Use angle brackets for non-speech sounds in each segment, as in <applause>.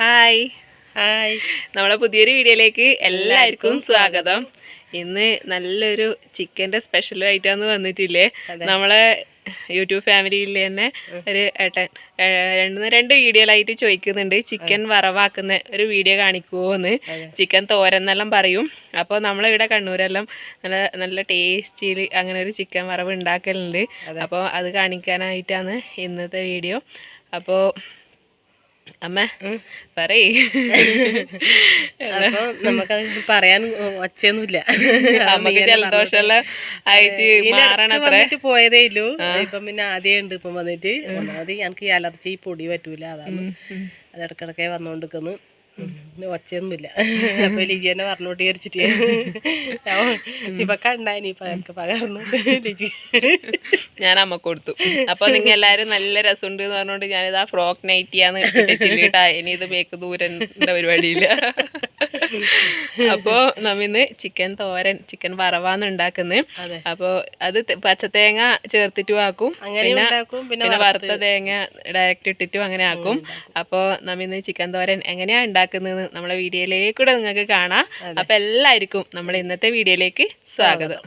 Hi. Hi. നമ്മളെ പുതിയൊരു വീഡിയോയിലേക്ക് എല്ലാവർക്കും സ്വാഗതം. ഇന്ന് നല്ലൊരു ചിക്കന്റെ സ്പെഷ്യൽ ആയിട്ടാണ് വന്നിട്ടില്ലേ? നമ്മളെ യൂട്യൂബ് ഫാമിലിയിൽ തന്നെ ഒരു ഏട്ടൻ രണ്ടു രണ്ട് രണ്ട് വീഡിയോയിലായിട്ട് ചോദിക്കുന്നുണ്ട്. ചിക്കൻ വറവാക്കുന്ന ഒരു വീഡിയോ കാണിക്കുമോന്ന് ചിക്കൻ തോരെന്നെല്ലാം പറയും. അപ്പോൾ നമ്മളിവിടെ കണ്ണൂരെല്ലാം നല്ല നല്ല ടേസ്റ്റിയിൽ അങ്ങനെ ഒരു ചിക്കൻ വറവ് ഉണ്ടാക്കലുണ്ട്. അപ്പോൾ അത് കാണിക്കാനായിട്ടാണ് ഇന്നത്തെ വീഡിയോ. അപ്പോൾ അമ്മ പറയേ. അപ്പൊ നമുക്കത് പറയാൻ ഒച്ചയൊന്നുമില്ല. അമ്മയ്ക്ക് ജലദോഷമെല്ലാം മാറണത്രേ. പോയതേ ഇല്ലു ഇപ്പം പിന്നെ ആദ്യം ഉണ്ട് ഇപ്പം വന്നിട്ട്. ഒന്നാമത് എനിക്ക് ഈ അലർജി പൊടി പറ്റൂല അതാണ്. അത് ഇടക്കിടക്കെ വന്നോണ്ടിരിക്കുന്നു. ഒച്ചയൊന്നുമില്ല. അപ്പൊ ലിജി തന്നെ പറഞ്ഞോട്ട് വിചാരിച്ചിട്ട് ഇപ്പൊ കണ്ടായി ഇപ്പൊ എനിക്ക് പകർന്നു. ലിജി. ഞാൻ അമ്മ കൊടുത്തു. അപ്പൊ നിങ്ങൾ എല്ലാരും നല്ല രസമുണ്ട് എന്ന് പറഞ്ഞോണ്ട് ഞാനിത് ആ ഫ്രോക്ക് നൈറ്റിയാന്ന് ഇനി ഇത് മേക്ക് ദൂരന്റെ പരിപാടിയില്ല അപ്പോ നമ്മിന്ന് ചിക്കൻ തോരൻ ചിക്കൻ വറവാന്ന് ഉണ്ടാക്കുന്നത് അതെ. അപ്പോ അത് പച്ച പച്ചത്തേങ്ങ ചേർത്തിട്ടും ആക്കും. പിന്നെ വറുത്ത. തേങ്ങ ഡയറക്റ്റ് ഇട്ടിട്ടും അങ്ങനെ ആക്കും. അപ്പോൾ നമ്മിന്ന് ചിക്കൻ തോരൻ എങ്ങനെയാ ഉണ്ടാക്കുന്നത് നമ്മളെ വീഡിയോയിലേക്കൂടെ നിങ്ങൾക്ക് കാണാം. അപ്പൊ എല്ലാവർക്കും നമ്മുടെ ഇന്നത്തെ വീഡിയോയിലേക്ക് സ്വാഗതം.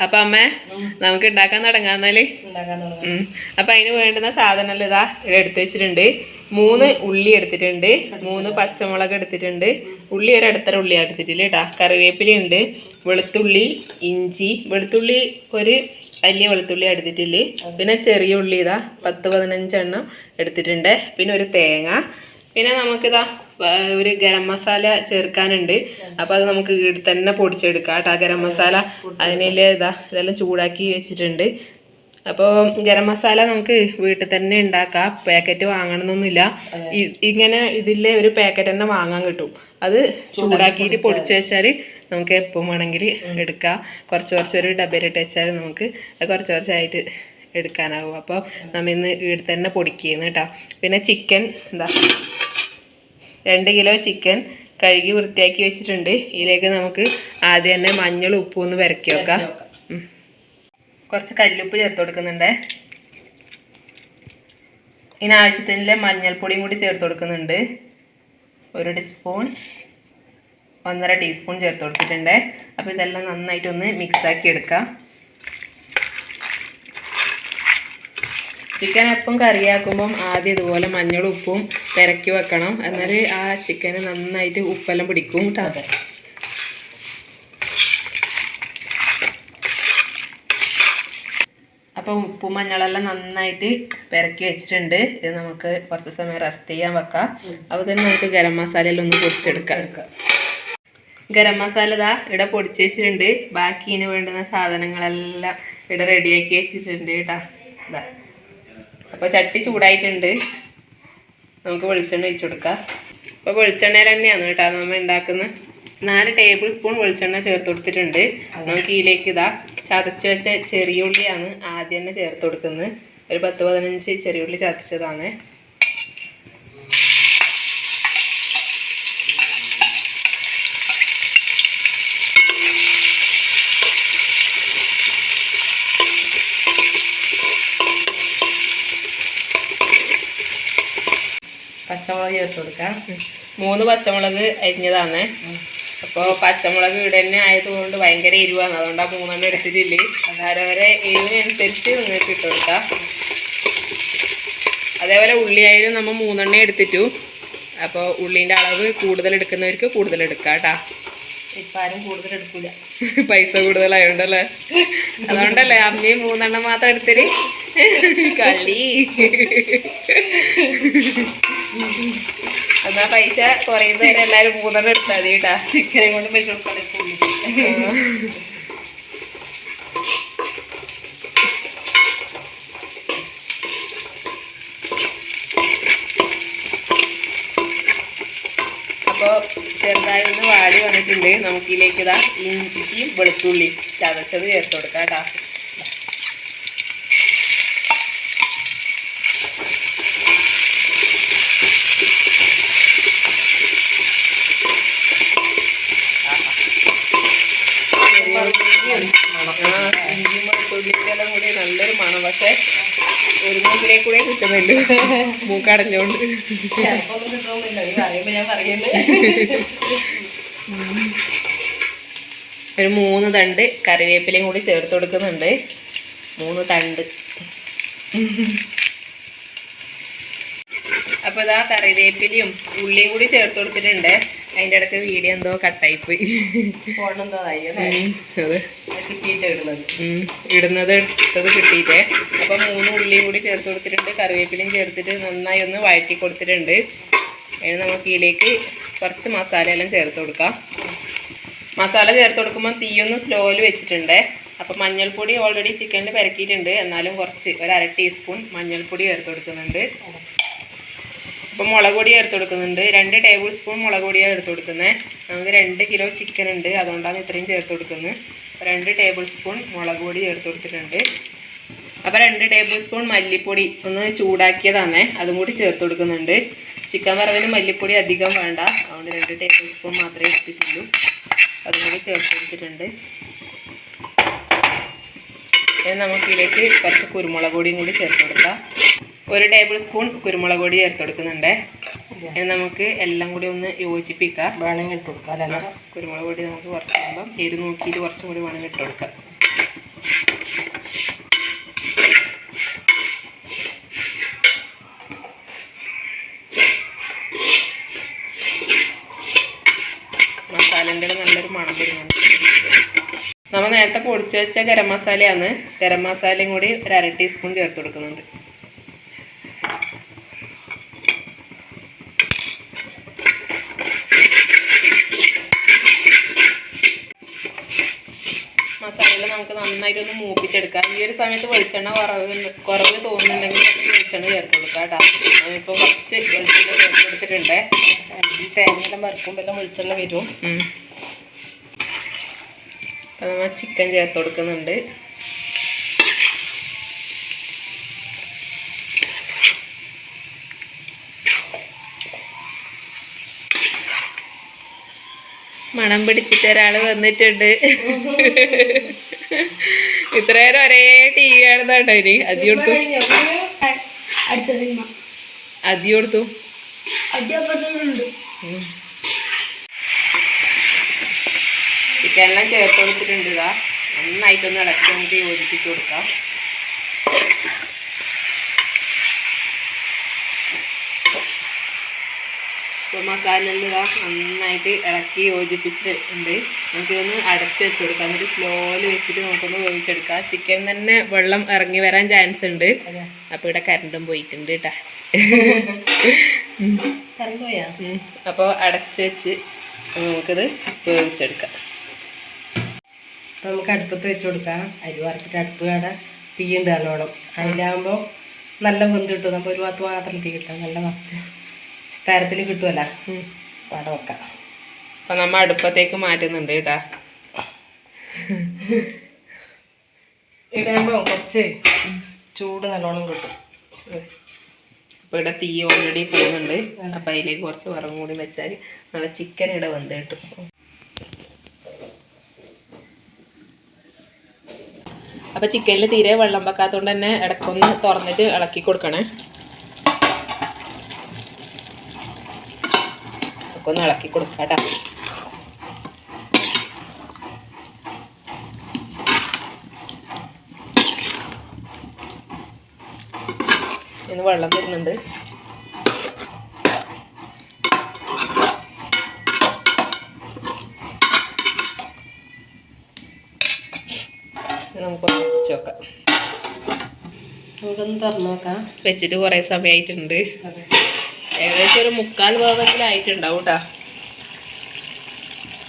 അപ്പൊ അമ്മ നമുക്ക് ഉണ്ടാക്കാൻ തുടങ്ങാം ഉം. അപ്പൊ അതിന് വേണ്ടുന്ന സാധനം ഇതാ എടുത്തു വെച്ചിട്ടുണ്ട്. മൂന്ന് ഉള്ളി എടുത്തിട്ടുണ്ട്. മൂന്ന് പച്ചമുളക് എടുത്തിട്ടുണ്ട്. ഉള്ളി ഒരു ഇടത്തര ഉള്ളി എടുത്തിട്ടില്ല കേട്ടാ. കറിവേപ്പില ഉണ്ട്. വെളുത്തുള്ളി ഇഞ്ചി. വെളുത്തുള്ളി ഒരു വലിയ വെളുത്തുള്ളി എടുത്തിട്ടില്ല പിന്നെ ചെറിയ ഉള്ളി ഇതാ പത്ത് പതിനഞ്ചെണ്ണം എടുത്തിട്ടുണ്ട്. പിന്നെ ഒരു തേങ്ങ. പിന്നെ നമുക്കിതാ ഒരു ഗരം മസാല ചേർക്കാനുണ്ട്. അപ്പോൾ അത് നമുക്ക് വീട്ടിൽ തന്നെ പൊടിച്ചെടുക്കാം കേട്ടോ ഗരം മസാല. അതിനെ ഇതാ ഇതെല്ലാം ചൂടാക്കി വെച്ചിട്ടുണ്ട്. അപ്പോൾ ഗരം മസാല നമുക്ക് വീട്ടിൽ തന്നെ ഉണ്ടാക്കാം. പാക്കറ്റ് വാങ്ങണമെന്നൊന്നുമില്ല ഇങ്ങനെ ഇതിലെ ഒരു പാക്കറ്റ് തന്നെ വാങ്ങാൻ കിട്ടും. അത് ചൂടാക്കിയിട്ട് പൊടിച്ചു വെച്ചാൽ നമുക്ക് എപ്പം വേണമെങ്കിൽ എടുക്കാം. കുറച്ച് കുറച്ച് ഒരു ഡബയിലിട്ട് വെച്ചാൽ നമുക്ക് കുറച്ച് കുറച്ചായിട്ട് എടുക്കാനാകും അപ്പോൾ നമ്മ ഇന്ന് വീട്ടിൽ തന്നെ പൊടിക്കുന്നു കേട്ടോ. പിന്നെ ചിക്കൻ എന്താ രണ്ട് കിലോ ചിക്കൻ കഴുകി വൃത്തിയാക്കി വെച്ചിട്ടുണ്ട്. ഇതിലേക്ക് നമുക്ക് ആദ്യം തന്നെ മഞ്ഞൾ ഉപ്പും ഒന്ന് വരക്കി വെക്കാം. കുറച്ച് കല്ലുപ്പ് ചേർത്ത് കൊടുക്കുന്നുണ്ട്. ഇതിന് ആവശ്യത്തിനുള്ള മഞ്ഞൾപ്പൊടിയും കൂടി ചേർത്ത് കൊടുക്കുന്നുണ്ട്. ഒരു ടീസ്പൂൺ ഒന്നര ടീസ്പൂൺ ചേർത്ത് കൊടുത്തിട്ടുണ്ട്. അപ്പോൾ ഇതെല്ലാം നന്നായിട്ടൊന്ന് മിക്സാക്കി എടുക്കാം. ചിക്കൻ എപ്പം കറിയാക്കുമ്പം ആദ്യം ഇതുപോലെ മഞ്ഞളും ഉപ്പും പെരക്കി വെക്കണം. എന്നാൽ ആ ചിക്കന് നന്നായിട്ട് ഉപ്പെല്ലാം പിടിക്കും കേട്ടോ അപ്പോൾ ഉപ്പും മഞ്ഞളെല്ലാം നന്നായിട്ട് പെരക്കി വെച്ചിട്ടുണ്ട്. ഇത് നമുക്ക് കുറച്ച് സമയം റെസ്റ്റ് ചെയ്യാൻ വെക്കാം. അപ്പോൾ തന്നെ നമുക്ക് ഗരം മസാലയെല്ലാം ഒന്ന് പൊടിച്ചെടുക്കാം. ഗരം മസാല ഇതാ ഇവിടെ പൊടിച്ച് വെച്ചിട്ടുണ്ട്. ബാക്കി ഇതിന് വേണ്ടുന്ന സാധനങ്ങളെല്ലാം ഇവിടെ റെഡിയാക്കി വെച്ചിട്ടുണ്ട് കേട്ടോ ഇതാ അപ്പോൾ ചട്ടി ചൂടായിട്ടുണ്ട്. നമുക്ക് വെളിച്ചെണ്ണ ഒഴിച്ചു കൊടുക്കാം. അപ്പോൾ വെളിച്ചെണ്ണ തന്നെയാണ് കേട്ടോ നമ്മൾ ഉണ്ടാക്കുന്നത് നാല് ടേബിൾ സ്പൂൺ വെളിച്ചെണ്ണ ചേർത്ത് കൊടുത്തിട്ടുണ്ട്. നമുക്ക് ഇതിലേക്ക് ഇതാ ചതച്ച് വെച്ച ചെറിയ ഉള്ളിയാണ് ആദ്യം തന്നെ ചേർത്ത് കൊടുക്കുന്നത്. ഒരു പത്ത് പതിനഞ്ച് ചെറിയ ഉള്ളി ചതച്ചതാണ്. പച്ചമുളക് ചേർത്ത് കൊടുക്കാം. മൂന്ന് പച്ചമുളക് അരിഞ്ഞതാണ്. അപ്പോൾ പച്ചമുളക് ഇവിടെ തന്നെ ആയതുകൊണ്ട് ഭയങ്കര എരിവാണ്. അതുകൊണ്ട് ആ മൂന്നെണ്ണം എടുത്തിട്ടില്ലേ. അതാരവരെ എരിവിനനുസരിച്ച് നിങ്ങൾക്ക് ഇട്ട് കൊടുക്കാം. അതേപോലെ ഉള്ളിയായാലും നമ്മൾ മൂന്നെണ്ണേ എടുത്തിട്ടു. അപ്പോൾ ഉള്ളീന്റെ അളവ് കൂടുതൽ എടുക്കുന്നവർക്ക് കൂടുതൽ എടുക്കാം കേട്ടോ. കൂടുതൽ പൈസ കൂടുതലായോണ്ടല്ലേ? അതുകൊണ്ടല്ലേ അമ്മയും മൂന്നെണ്ണം മാത്രം എടുത്തിരി? കള്ളി. എന്നാ പൈസ കുറയുന്നവരെ എല്ലാരും മൂന്നെണ്ണം എടുത്താൽ മതി കേട്ടാ. ചിക്കനെ കൊണ്ട് പൈസ കൊടുക്കാൻ അപ്പോൾ ചെറുതായി ഒന്ന് വാടി വന്നിട്ടുണ്ട്. നമുക്കിലേക്ക് ഇതാ ഇഞ്ചിയും വെളുത്തുള്ളി ചതച്ചത് ചേർത്ത് കൊടുക്കാം കേട്ടോ. ഇഞ്ചിയും വെളുത്തുള്ളിക്കെല്ലാം കൂടി നല്ലൊരു മണം. പക്ഷേ ഒരു മൂക്കിലേക്ക് കൂടെ കിട്ടുന്നില്ല മൂക്കടഞ്ഞോണ്ട്. ഒരു മൂന്ന് തണ്ട് കറിവേപ്പിലയും കൂടി ചേർത്ത് കൊടുക്കുന്നുണ്ട്. മൂന്ന് തണ്ട്. അപ്പോൾ ഇതാ കറിവേപ്പിലയും ഉള്ളിയും കൂടി ചേർത്ത് കൊടുത്തിട്ടുണ്ട്. അതിന്റെ ഇടയ്ക്ക് വീഡിയോ എന്തോ കട്ടായിപ്പോയി. ഇടുന്നത്. ഇടുന്നത് എടുത്തത് കിട്ടിയിട്ടേ അപ്പം മൂന്ന് ഉള്ളിയും കൂടി ചേർത്ത് കൊടുത്തിട്ടുണ്ട്. കറിവേപ്പിലയും ചേർത്തിട്ട് നന്നായി ഒന്ന് വഴറ്റി കൊടുത്തിട്ടുണ്ട്. അതിന് നമുക്ക് ഇതിലേക്ക് കുറച്ച് മസാല എല്ലാം ചേർത്ത് കൊടുക്കാം. മസാല ചേർത്ത് കൊടുക്കുമ്പോൾ തീയൊന്ന് സ്ലോയിൽ വെച്ചിട്ടുണ്ട്. അപ്പം മഞ്ഞൾപ്പൊടി ഓൾറെഡി ചിക്കനിൽ പെരക്കിയിട്ടുണ്ട്. എന്നാലും കുറച്ച് ഒരു അര ടീസ്പൂൺ മഞ്ഞൾപ്പൊടി ചേർത്ത് കൊടുക്കുന്നുണ്ട്. അപ്പം മുളക് പൊടി ചേർത്ത് കൊടുക്കുന്നുണ്ട്. രണ്ട് ടേബിൾ സ്പൂൺ മുളക് പൊടിയാണ് ചേർത്ത് കൊടുക്കുന്നത് നമുക്ക് രണ്ട് കിലോ ചിക്കൻ ഉണ്ട്. അതുകൊണ്ടാണ് ഇത്രയും ചേർത്ത് കൊടുക്കുന്നത്. രണ്ട് ടേബിൾ സ്പൂൺ മുളക് പൊടി ചേർത്ത് കൊടുത്തിട്ടുണ്ട്. അപ്പോൾ രണ്ട് ടേബിൾ സ്പൂൺ മല്ലിപ്പൊടി ഒന്ന് ചൂടാക്കിയതാണ്. അതും കൂടി ചേർത്ത് കൊടുക്കുന്നുണ്ട്. ചിക്കൻ വറവിന് മല്ലിപ്പൊടി അധികം വേണ്ട. അതുകൊണ്ട് രണ്ട് ടേബിൾ സ്പൂൺ മാത്രമേ എടുത്തിട്ടുള്ളൂ. അതും കൂടി ചേർത്ത് കൊടുത്തിട്ടുണ്ട്. നമുക്ക് ഇതിലേക്ക് കുറച്ച് കുരുമുളക് പൊടിയും കൂടി ചേർത്ത് കൊടുക്കാം. ഒരു ടേബിൾ സ്പൂൺ കുരുമുളക് പൊടി ചേർത്ത് കൊടുക്കുന്നുണ്ട്. നമുക്ക് എല്ലാം കൂടി ഒന്ന് യോജിപ്പിക്കാം. വേണമെങ്കിൽ ഇട്ട് കൊടുക്കാം കുരുമുളക് പൊടി നമുക്ക് കുറച്ച് കഴിയുമ്പം എരി നോക്കിയിട്ട് കുറച്ചും കൂടി വേണമെങ്കിൽ ഇട്ട് കൊടുക്കാം. മസാലേന്റെ നല്ലൊരു മണം വരുന്നുണ്ട്. നമ്മൾ നേരത്തെ പൊടിച്ച് വെച്ച ഗരം മസാലയാണ്. ഗരം മസാലയും കൂടി ഒരു അര ടീസ്പൂൺ ചേർത്ത് കൊടുക്കുന്നുണ്ട്. മസാലയിൽ മൂപ്പിച്ചെടുക്കുക ഈ ഒരു സമയത്ത് വെളിച്ചെണ്ണ കുറവ് കുറവ് തോന്നുന്നുണ്ടെങ്കിൽ കുറച്ച് വെളിച്ചെണ്ണ ചേർത്ത് കൊടുക്കാം കേട്ടോ. ഇപ്പോൾ കുറച്ച് വെളിച്ചെണ്ണ ചേർത്ത് കൊടുത്തിട്ടുണ്ട്. ഈ തേങ്ങയെല്ലാം വറുക്കുമ്പോൾ എല്ലാം വെളിച്ചെണ്ണ വരും. അപ്പം നമ്മൾ ചിക്കൻ ചേർത്ത് കൊടുക്കുന്നുണ്ട്. മണം പിടിച്ചിട്ട് ഒരാൾ വന്നിട്ടുണ്ട്. ഇത്രയേരം ഒരേ ടി വി ആണെന്നാട്ടോ ഇനി? അതി കൊടുത്തു. അതി കൊടുത്തു. ചിക്കനെല്ലാം ചേർത്ത് കൊടുത്തിട്ടുണ്ട് ഇതാ. നന്നായിട്ടൊന്ന് ഇളക്കി നമുക്ക് യോജിപ്പിച്ച് കൊടുക്കാം. ഇപ്പോൾ മസാലയിൽ നന്നായിട്ട് ഇളക്കി യോജിപ്പിച്ചിട്ടുണ്ട്. നമുക്കിതൊന്ന് അടച്ചു വെച്ച് കൊടുക്കാം. എന്നിട്ട് സ്ലോയിൽ വെച്ചിട്ട് നമുക്കൊന്ന് വേവിച്ചെടുക്കാം. ചിക്കൻ തന്നെ വെള്ളം ഇറങ്ങി വരാൻ ചാൻസ് ഉണ്ട്. അപ്പോൾ ഇവിടെ കരണ്ടും പോയിട്ടുണ്ട് കേട്ടാ അപ്പോൾ അടച്ച് വെച്ച് നമുക്കിത് വേവിച്ചെടുക്കാം. അപ്പോൾ നമുക്ക് അടുപ്പത്ത് വെച്ച് കൊടുക്കാം. അരി വറുത്തിട്ട് അടുപ്പ് കട ഉണ്ട് നല്ലോണം. അതിലാകുമ്പോൾ നല്ല വെന്ത് കിട്ടും. അപ്പോൾ ഒരു ഭാഗത്ത് മാത്രം തീ കിട്ടാം. നല്ല മറിച്ച് സ്ഥലത്തിൽ കിട്ടുമല്ല. അവിടെ വെക്കാം. അപ്പം നമ്മൾ അടുപ്പത്തേക്ക് മാറ്റുന്നുണ്ട് കേട്ടാ. ഇടുമ്പോൾ കുറച്ച് ചൂട് നല്ലോണം കിട്ടും. അപ്പോൾ ഇവിടെ തീ ഓൾറെഡി പോകുന്നുണ്ട് അപ്പം അതിലേക്ക് കുറച്ച് വറവും കൂടി വെച്ചാൽ നല്ല ചിക്കൻ ഇവിടെ വെന്ത് കിട്ടും. അപ്പൊ ചിക്കനിൽ തീരെ വെള്ളം വെക്കാത്തതുകൊണ്ട് തന്നെ ഇടക്കൊന്ന് തുറന്നിട്ട് ഇളക്കി കൊടുക്കണേ. ഒക്കെ ഇളക്കി കൊടുക്കാം കേട്ടോ ഇന്ന് വെള്ളം വരുന്നുണ്ട് ഇത് നമുക്കൊന്ന് വെച്ച് നോക്കാം. നമുക്കൊന്ന് തുറന്നു നോക്കാം. വെച്ചിട്ട് കുറേ സമയമായിട്ടുണ്ട് ഏകദേശം ഒരു മുക്കാൽ ഭാഗത്തിലായിട്ടുണ്ടാവും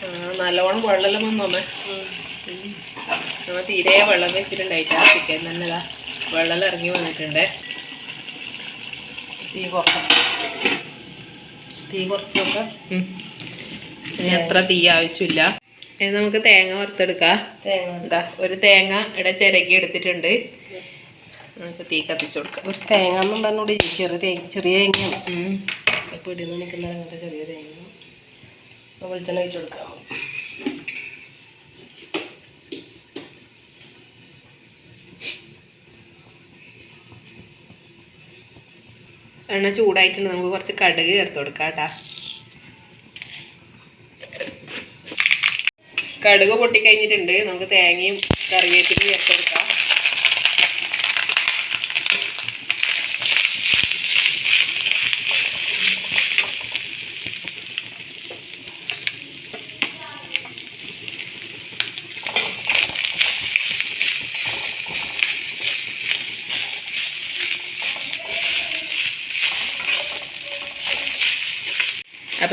നല്ലവണ്ണം നല്ലോണം വെള്ളമെല്ലാം വന്നോമേ നമ്മൾ തീരെ വെള്ളം വെച്ചിട്ടുണ്ടായിട്ടാ ചിക്കൻ തന്നെ ഇതാ വെള്ളം ഇറങ്ങി വന്നിട്ടുണ്ട്. തീ കുറക്കാം. തീ കുറച്ച് നോക്കാം അത്ര തീ ആവശ്യമില്ല. ഇനി നമുക്ക് തേങ്ങ വറുത്തെടുക്കാം. തേങ്ങ ഒരു തേങ്ങ ഇവിടെ ചിരകി എടുത്തിട്ടുണ്ട്. നമുക്ക് തീ കത്തിച്ചു കൊടുക്കാം. ഒരു തേങ്ങ എന്നും പറഞ്ഞുകൂടി ചെറിയ തേങ്ങ ചെറിയ തേങ്ങയാണ്. പിടിന്ന് നിൽക്കുന്ന അങ്ങനത്തെ ചെറിയ തേങ്ങ വെളിച്ചെണ്ണ വെച്ച് കൊടുക്കാം എണ്ണ ചൂടായിട്ടുണ്ട്. നമുക്ക് കുറച്ച് കടുക് ചേർത്ത് കൊടുക്കാം കേട്ടാ. കടുക് പൊട്ടിക്കഴിഞ്ഞിട്ടുണ്ട്. നമുക്ക് തേങ്ങയും കറിവേപ്പിലയും ചേർത്ത്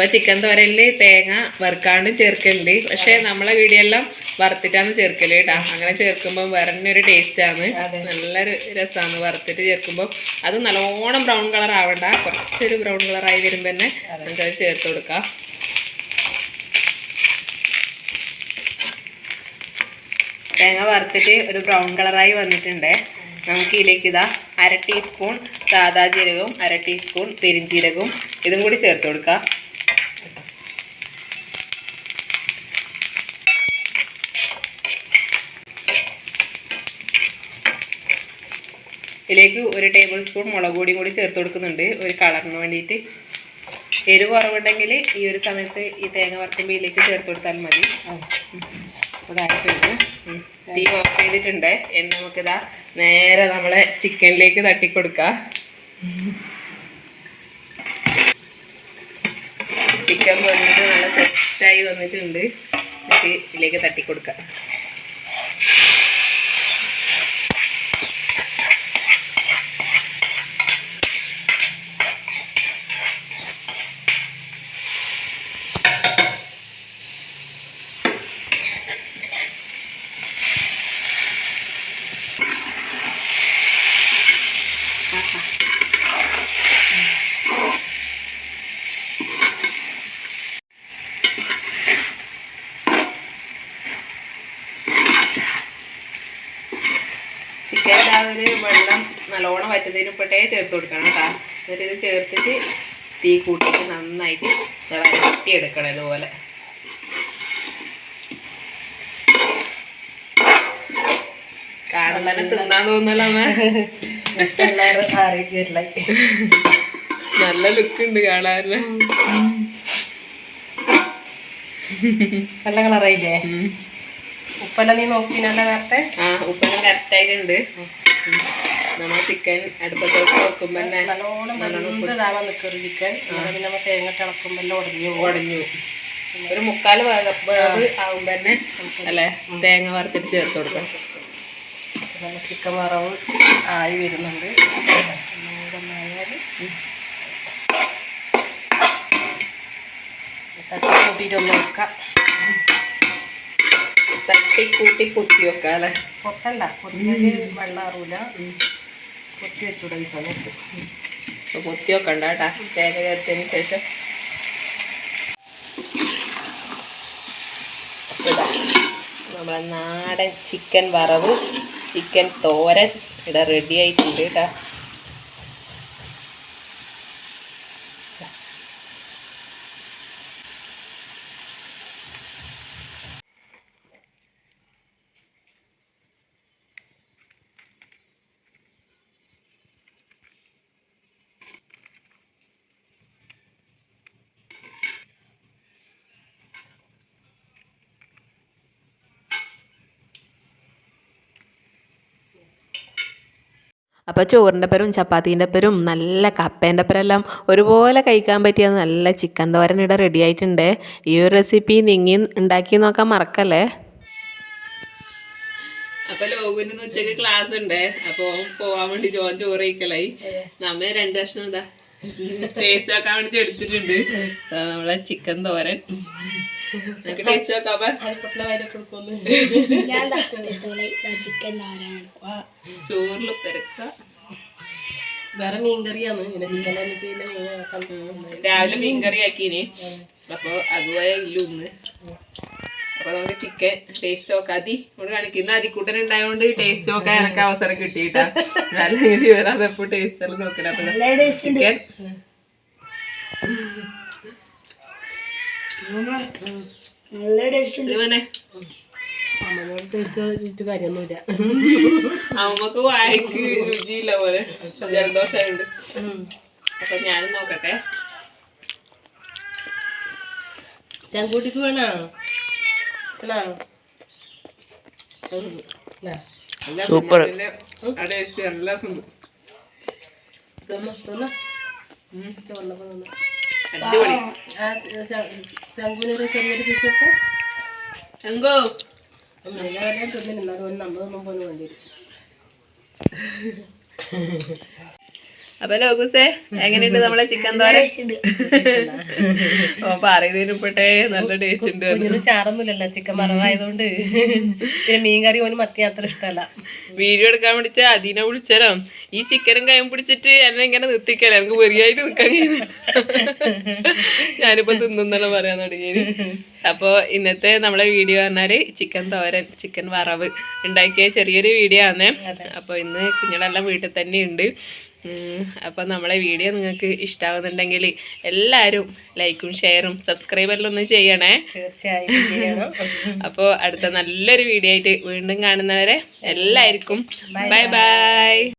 അപ്പൊ ചിക്കൻ തോരനിൽ തേങ്ങ വറുക്കാണ്ട് ചേർക്കലുണ്ട്. പക്ഷെ നമ്മളെ വീടിയെല്ലാം വറുത്തിട്ടാണ് ചേർക്കൽ കേട്ടാ. അങ്ങനെ ചേർക്കുമ്പോൾ വേറെ തന്നെ ഒരു ടേസ്റ്റ് ആണ് നല്ലൊരു രസമാണ് വറുത്തിട്ട് ചേർക്കുമ്പോൾ അത് നല്ലോണം ബ്രൗൺ കളർ ആവണ്ട. കുറച്ചൊരു ബ്രൗൺ കളറായി വരുമ്പോൾ തന്നെ നമുക്കത് ചേർത്ത് കൊടുക്കാം. തേങ്ങ വറുത്തിട്ട് ഒരു ബ്രൗൺ കളറായി വന്നിട്ടുണ്ട്. നമുക്ക് ഇതിലേക്ക് ഇതാ അര ടീസ്പൂൺ സാദാ ജീരകവും അര ടീസ്പൂൺ പെരിഞ്ജീരകവും ഇതും കൂടി ചേർത്ത് കൊടുക്കാം. ഇതിലേക്ക് ഒരു ടേബിൾ സ്പൂൺ മുളക് പൊടിയും കൂടി ചേർത്ത് കൊടുക്കുന്നുണ്ട്. ഒരു കളറിന് വേണ്ടിയിട്ട്. എരിവ് കുറവുണ്ടെങ്കിൽ ഈ ഒരു സമയത്ത് ഈ തേങ്ങ വറുക്കുമ്പോൾ ഇതിലേക്ക് ചേർത്ത് കൊടുത്താൽ മതി. തീ ഓഫ് ചെയ്തിട്ടുണ്ട്. എന്ന് നമുക്കിതാ നേരെ നമ്മളെ ചിക്കനിലേക്ക് തട്ടിക്കൊടുക്കാം. ചിക്കൻ വന്നിട്ട് നല്ല സെറ്റായി വന്നിട്ടുണ്ട്. ഇതിലേക്ക് തട്ടിക്കൊടുക്കാം. ചിക്കന്റെ ആ ഒരു വെള്ളം നല്ലോണം വറ്റുന്നതിന് ഇപ്പോട്ടേ ചേർത്ത് കൊടുക്കണം കേട്ടോ. എന്നിട്ട് ഇത് ചേർത്തിട്ട് തീ കൂട്ടിയിട്ട് നന്നായിട്ട് വരട്ടി എടുക്കണം ഇതുപോലെ. കാണുമ്പോൾ തന്നെ തിന്നാൻ തോന്നല്ലോ അമ്മ. എല്ലാവരും ആരോഗ്യമില്ല നല്ല ലുക്ക് ഉണ്ട് കാണാനല്ലേ നല്ല കളറായില്ലേ ഉപ്പെല്ലാം നീ നോക്കിനല്ല നേരത്തെ? ആ ഉപ്പെല്ലാം കറക്റ്റായിട്ടുണ്ട്. നമ്മൾ ചിക്കൻ അടുപ്പത്തോട്ട് വെക്കുമ്പോൾ തന്നെ നല്ലോണം വെന്തതാവാൻ നിൽക്കൊരു ചിക്കൻ പിന്നെ നമ്മൾ തേങ്ങ തിളക്കുമ്പോൾ എല്ലാം ഉടഞ്ഞു ഉടഞ്ഞു ഒരു മുക്കാൽ ആവുമ്പോ വേവ് തന്നെ അല്ലേ തേങ്ങ വറുത്തിട്ട് ചേർത്ത് കൊടുക്കണം. നമ്മൾ ചിക്കൻ വറവ് ആയി വരുന്നുണ്ട്. തട്ടി കൂട്ടിയിട്ടൊന്ന് വെക്കാം. തട്ടിക്കൂട്ടി പൊത്തി വെക്കാം അല്ലേ പൊത്തണ്ട പൊത്തിയാൽ വെള്ളം അറിയില്ല പൊത്തി വെച്ചൂടെ ഈ സമയത്ത്. അപ്പൊ പൊത്തി വെക്കണ്ട കേട്ടാ. തേങ്ങ ചേർത്തതിന് ശേഷം. നമ്മളെ നാടൻ ചിക്കൻ വറവ് ചിക്കൻ തോരൻ ഇവിടെ റെഡി ആയിട്ടുണ്ട് കേട്ടാ. അപ്പോൾ ചോറിന്റെ പരും ചപ്പാത്തീന്റെ പരും നല്ല കപ്പേന്റെ പരെല്ലാം ഒരുപോലെ കഴിക്കാൻ പറ്റിയ നല്ല ചിക്കൻ തോരൻ ഇവിടെ റെഡി ആയിട്ടുണ്ട്. ഈ ഒരു റെസിപ്പി നിങ്ങി ഉണ്ടാക്കി നോക്കാൻ മറക്കല്ലേ? അപ്പൊ ലോകുവിന് ഉച്ചയ്ക്ക് ക്ലാസ് ഉണ്ട്. അപ്പൊ പോവാൻ വേണ്ടി ജോൻ ചോറ് കഴിക്കലായി. നമ്മ രണ്ട് കഷ്ണം എന്താ ടേസ്റ്റ് ആക്കാൻ വേണ്ടി എടുത്തിട്ടുണ്ട്. നമ്മളെ ചിക്കൻ തോരൻ. ടേസ്റ്റ് നോക്കാം അരിപ്പൊട്ടിലെ വരെ കൊടുക്കുന്നു ഞാൻ ചിക്കൻ ധാരാളം ചോറിൽ പെരക്കുക വേറെ മീൻകറിയാണ്. ഇങ്ങനെ ചിക്കൻ. രാവിലെ മീൻകറി ആക്കീന്. അപ്പൊ അതുപോലെ ഇല്ല ഒന്ന് അപ്പൊ നമുക്ക് ചിക്കൻ ടേസ്റ്റ് നോക്കാം അതി ഇവിടെ കാണിക്കുന്ന അതിക്കൂട്ടൻ ഉണ്ടായതുകൊണ്ട് ടേസ്റ്റ് നോക്കാൻ എനിക്ക് അവസരം കിട്ടിയിട്ടാ. അല്ലെങ്കിൽ വരാതെ എപ്പോ ടേസ്റ്റ് എല്ലാം നോക്കണം. അപ്പൊ നല്ല ചിക്കൻ നല്ല ടേസ്റ്റ് ഉണ്ട്. ഇവനെ അമ്മനോട് ചോദിച്ചു കാര്യമൊന്നുമില്ല. അമ്മയ്ക്ക് വായിക്ക് രുചിയില്ല പോലെ. ജലദോഷമുണ്ട് അപ്പൊ ഞാനും നോക്കട്ടെ. ചെങ്കൂട്ടിക്ക് വേണോ? സൂപ്പർ അടിപൊളി. ശങ്കുവിനൊരു ചെറിയൊരു പീസ് കൊടുത്തേ ശങ്കോ എല്ലാവരെയും തിന്നില്ല. അതുകൊണ്ട് നമ്മളൊന്നും പോലും വേണ്ടി <laughs> അപ്പൊ ലോകൂസേ എങ്ങനെയുണ്ട് നമ്മളെ ചിക്കൻ തോര ഓ പറയുന്നതിനിപ്പട്ടെ നല്ല ടേസ്റ്റ് ഉണ്ട് <laughs> കുഞ്ഞിന് ചാറൊന്നുമില്ലല്ലോ ചിക്കൻ മറവായതുകൊണ്ട്. പിന്നെ മീൻ കറി ഓന് മത്തി അത്ര ഇഷ്ടമല്ല. വീഡിയോ എടുക്കാൻ വേണ്ടി അതിനെ വിളിച്ചാലോ ഈ ചിക്കനും കയം പിടിച്ചിട്ട് എന്നെ ഇങ്ങനെ നിർത്തിക്കല എനിക്ക് വെറിയായിട്ട് നിൽക്കാൻ കഴിയുന്നു <laughs> ഞാനിപ്പോ തിന്നുന്നല്ലോ പറയാൻ തുടങ്ങിയത്. അപ്പോൾ ഇന്നത്തെ നമ്മളെ വീഡിയോ പറഞ്ഞാൽ ചിക്കൻ തോരൻ ചിക്കൻ വറവ്. ഉണ്ടാക്കിയ ചെറിയൊരു വീഡിയോ ആണ് അപ്പോൾ ഇന്ന് കുഞ്ഞുങ്ങളെല്ലാം വീട്ടിൽ തന്നെ ഉണ്ട്. അപ്പോൾ നമ്മളെ വീഡിയോ നിങ്ങൾക്ക് ഇഷ്ടാവുന്നുണ്ടെങ്കിൽ എല്ലാവരും ലൈക്കും ഷെയറും സബ്സ്ക്രൈബെല്ലാം ഒന്ന് ചെയ്യണേ. തീർച്ചയായും അപ്പോൾ അടുത്ത നല്ലൊരു വീഡിയോ ആയിട്ട് വീണ്ടും കാണുന്നവരെ എല്ലാവർക്കും ബൈ ബൈ